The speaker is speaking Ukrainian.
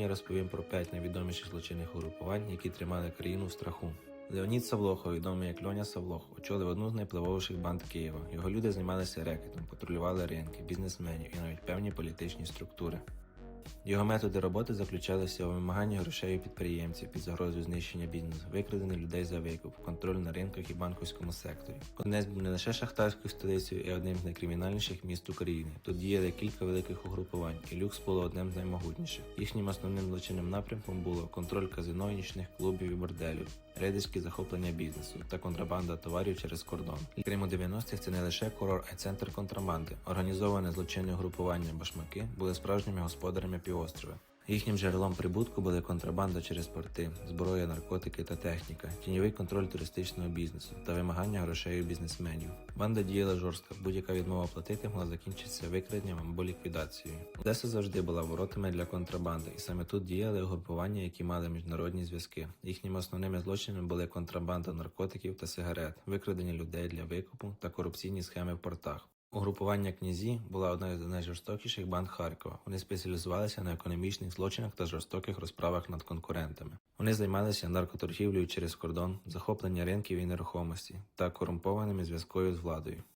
Я розповім про п'ять найвідоміших злочинних угрупувань, які тримали країну в страху. Леонід Савлохов, відомий як Льоня Савлох, очолив одну з найпливовіших банд Києва. Його люди займалися рекетом, патрулювали ринки, бізнесменів і навіть певні політичні структури. Його методи роботи заключалися у вимаганні грошей у підприємців під загрозою знищення бізнесу, викрадення людей за викуп, контроль на ринках і банківському секторі. Однець був не лише шахтарською столицею і одним з найкримінальніших міст України. Тут діяли кілька великих угрупувань, і люкс було одним з наймогутніших. Їхнім основним злочинним напрямком було контроль казино, нічних клубів і борделів, рейдерські захоплення бізнесу та контрабанда товарів через кордон. Крім у 90-х це не лише курорт, а й центр контрабанди. Організоване злочинне групування башмаки були справжніми господарями півострова. Їхнім джерелом прибутку були контрабанда через порти, зброя, наркотики та техніка, тіньовий контроль туристичного бізнесу та вимагання грошей у бізнесменів. Банда діяла жорстко, будь-яка відмова платити могла закінчитися викраденням або ліквідацією. Одеса завжди була воротами для контрабанди, і саме тут діяли угрупування, які мали міжнародні зв'язки. Їхніми основними злочинами були контрабанда наркотиків та сигарет, викрадення людей для викупу та корупційні схеми в портах. Угрупування князі була одною з найжорстокіших банд Харкова. Вони спеціалізувалися на економічних злочинах та жорстоких розправах над конкурентами. Вони займалися наркоторгівлею через кордон, захоплення ринків і нерухомості та корумпованими зв'язкою з владою.